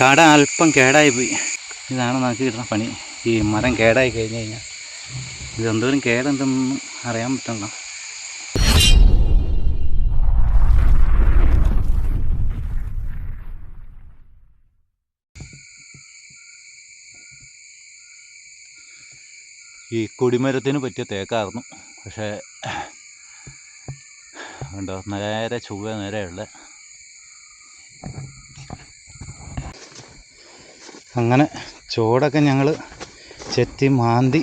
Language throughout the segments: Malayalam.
കട അല്പം കേടായി പോയി. ഇതാണ് നമുക്ക് കിട്ടുന്ന പണി. ഈ മരം കേടായി കഴിഞ്ഞ് കഴിഞ്ഞാൽ ഇത് എന്തോരം കേടുണ്ടെന്നൊന്നും അറിയാൻ പറ്റണ്ട ഈ കൊടിമരത്തിന് പറ്റിയ തേക്കായിരുന്നു. പക്ഷേ ഉണ്ടോ നേരെ ചൊവ്വ നേരെയുള്ള അങ്ങനെ ചോടൊക്കെ ഞങ്ങൾ ചെത്തി മാന്തി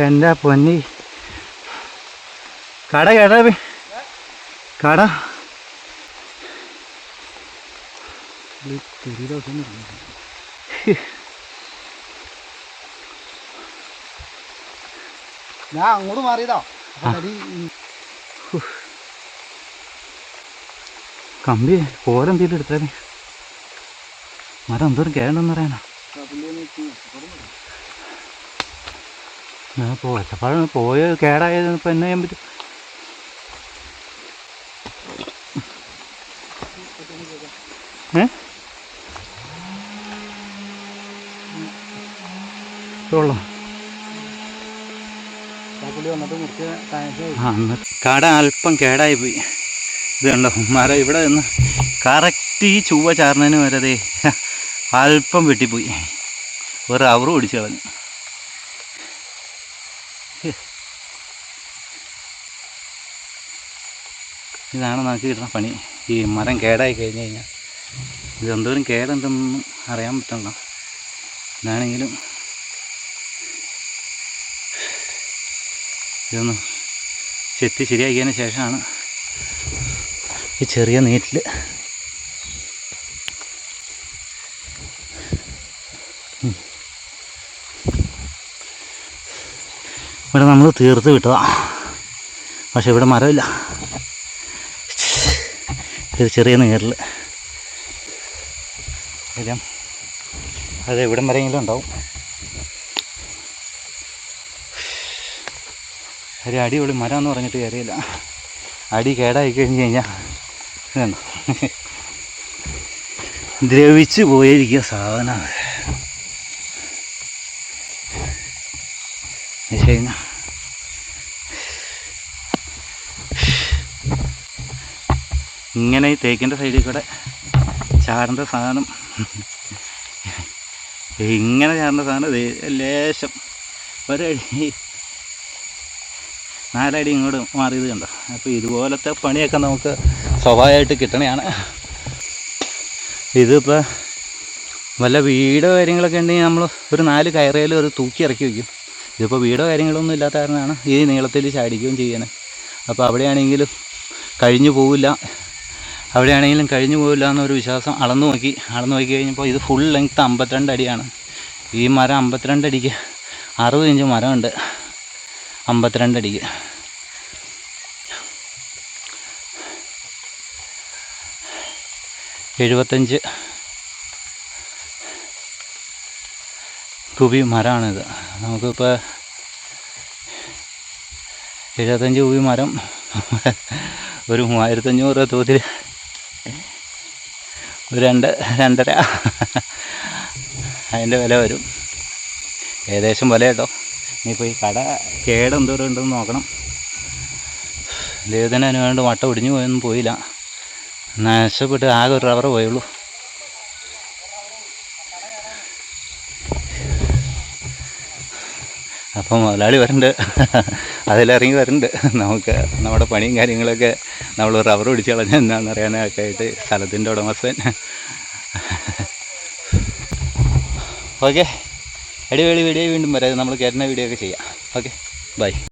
എന്റെ പൊന്നി. കട കേട്ടാ. കട. ഞാൻ അങ്ങോട്ട് മാറിയതാ. കമ്പി പോരം തീരെ എടുത്തേ മരം എന്തോരം കേടെന്ന് പറയാനാ. ഞാൻ പോ എത്തപ്പാടും പോയ? കേടായത് ഇപ്പം എന്നാ ചെയ്യാൻ പറ്റും? ഏ? കട അല്പം കേടായി പോയി. ഇത് കണ്ടോ മരം ഇവിടെ നിന്ന് കറക്റ്റ് ഈ ചുവ ചാർന്നതിന് വരതേ അല്പം വെട്ടിപ്പോയി. ഒരു അവർ പിടിച്ചു കളഞ്ഞു. ഇതാണ് നമുക്ക് കിട്ടുന്ന പണി. ഈ മരം കേടായി കഴിഞ്ഞ് കഴിഞ്ഞാൽ. ഇത് എന്തോരം കേടുണ്ടെന്നൊന്നും അറിയാൻ പറ്റണ്ട. ഇതാണെങ്കിലും ഇതൊന്ന് ചെത്തി ശരിയാക്കിയതിന് ശേഷമാണ് ഈ ചെറിയ നീറ്റിൽ ഇവിടെ നമ്മൾ തീർത്ത് വിട്ടതാ. പക്ഷെ ഇവിടെ മരമില്ല. ഇത് ചെറിയ നീരിൽ ഇതും അത് ഇവിടം വരെയെങ്കിലും ഉണ്ടാവും. ഒരു അടിപൊളി മരം എന്ന് പറഞ്ഞിട്ട് കാര്യമില്ല. അടി കേടായി കഴിഞ്ഞ് കഴിഞ്ഞാൽ ദ്രവിച്ചു പോയിരിക്കുക സാധനം ശരി. ഇങ്ങനെ ഈ തേക്കിന്റെ സൈഡിൽ കൂടെ ചാടേണ്ട സാധനം. ഇങ്ങനെ ചാടേണ്ട സാധനം ലേശം ഒരടി. നാലടി ഇങ്ങോട്ട് മാറിയത് കണ്ടോ? അപ്പോൾ ഇതുപോലത്തെ പണിയൊക്കെ നമുക്ക് സ്വാഭാവികമായിട്ട് കിട്ടണയാണ്. ഇതിപ്പോൾ വല്ല വീട് കാര്യങ്ങളൊക്കെ ഉണ്ടെങ്കിൽ നമ്മൾ ഒരു നാല് കയറയിൽ ഒരു തൂക്കി ഇറക്കി വയ്ക്കും ഇതിപ്പോൾ വീടോ കാര്യങ്ങളൊന്നും ഇല്ലാത്ത കാരണമാണ് ഈ നീളത്തിൽ ചാടിക്കുകയും ചെയ്യണേ അപ്പോൾ അവിടെയാണെങ്കിലും കഴിഞ്ഞു പോവില്ല. അവിടെയാണെങ്കിലും കഴിഞ്ഞു പോവില്ല എന്നൊരു വിശ്വാസം അളന്നു നോക്കി. അളന്നു നോക്കി കഴിഞ്ഞപ്പോൾ ഇത് ഫുൾ ലെങ്ത്ത് അമ്പത്തിരണ്ട് അടിയാണ്. ഈ മരം അമ്പത്തിരണ്ട് അടിക്ക് അറുപത് ഇഞ്ച് മരമുണ്ട്. അമ്പത്തിരണ്ട് അടിക്ക്. എഴുപത്തഞ്ച് കുബി മരമാണിത് നമുക്കിപ്പോൾ എഴുപത്തഞ്ച് കുബി മരം. ഒരു മൂവായിരത്തഞ്ഞൂറ് തോതിൽ ഒരു രണ്ട് രണ്ടര. അതിന്റെ വില വരും. ഏകദേശം വില കേട്ടോ. ഇനിയിപ്പോൾ ഈ കട കേട് എന്തോരം ഉണ്ടെന്ന് നോക്കണം. ദൈവത്തിന് അതിന് വേണ്ട വട്ട ഒടിഞ്ഞു പോയൊന്നും പോയില്ല. നശപ്പെട്ട് ആകെ ഒരു റബ്ബർ പോയുള്ളൂ. അപ്പം മുതലാളി വരുന്നുണ്ട് അതിലിറങ്ങി വരുന്നുണ്ട് നമുക്ക് നമ്മുടെ പണിയും കാര്യങ്ങളൊക്കെ നമ്മൾ റബ്ബർ പിടിച്ച് കളഞ്ഞ എന്താണെന്ന് അറിയാനൊക്കെ ആയിട്ട് സ്ഥലത്തിന്റെ ഉടമസ്ഥൻ. ഓക്കെ. അടിപൊളി വീഡിയോ വീണ്ടും വരാം. നമ്മൾ കയറുന്ന വീഡിയോ ഒക്കെ ചെയ്യാം. ഓക്കെ. ബൈ.